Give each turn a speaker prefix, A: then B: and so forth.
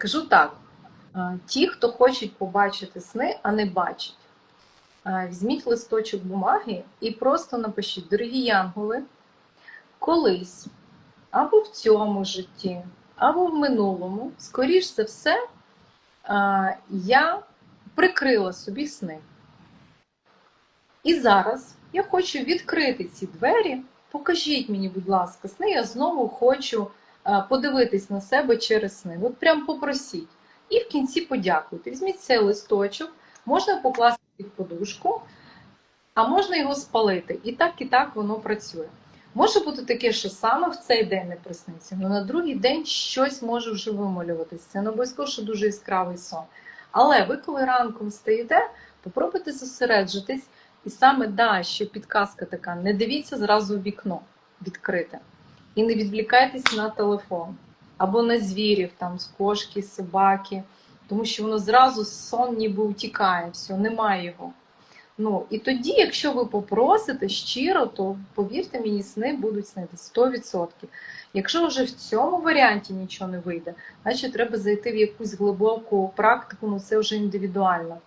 A: Скажу так: е, ті, хто хочуть побачити сни, а не бачать, е, візьміть листочок бумаги і просто напишіть, дорогі янголи, колись або в цьому житті, або в минулому, скоріш за все, е, я прикрила собі сни. І зараз я хочу відкрити ці двері. Покажіть мені, будь ласка, сни. Я знову хочу подивитись на себе через сни. От прям попросіть. І в кінці подякуйте. Візьміть цей листочок, можна покласти під подушку, а можна його спалити. І так, і так воно працює. Може бути таке, що саме в цей день не присниться, але на другий день щось може вже вималюватися. Це не обов'язково, що дуже яскравий сон. Але ви, коли ранком встаєте, попробуйте зосереджитись. І саме да, ще підказка така: не дивіться зразу вікно відкрите. І не відвлікайтесь на телефон або на звірів, там з кошки, з собаки, тому що воно зразу сон ніби утікає, все, немає його. Ну, і тоді, якщо ви попросите щиро, то повірте мені, сни будуть снити 100%. Якщо вже в цьому варіанті нічого не вийде, значить треба зайти в якусь глибоку практику, ну це вже індивідуально.